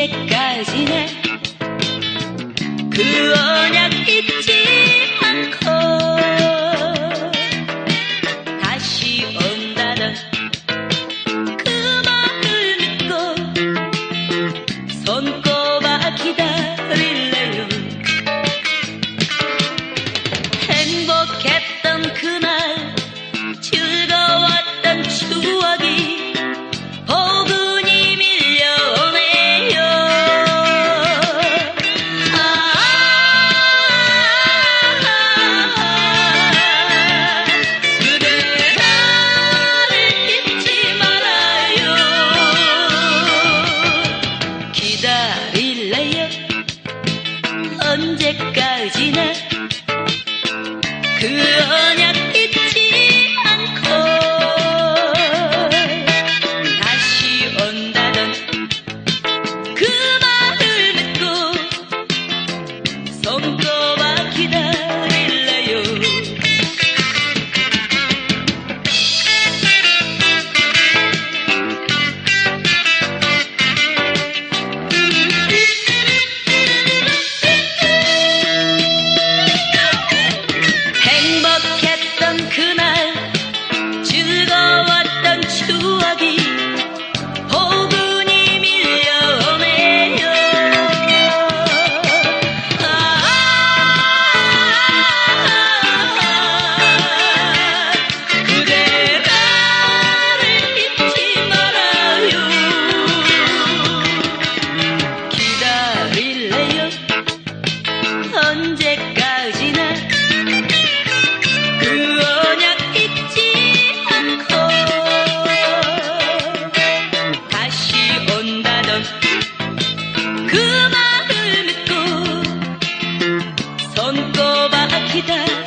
で返しね 언제까지나 그런 언제까지나 그 언약 잊지 않고 다시 온다던 그 마음을 믿고 손꼽아 기다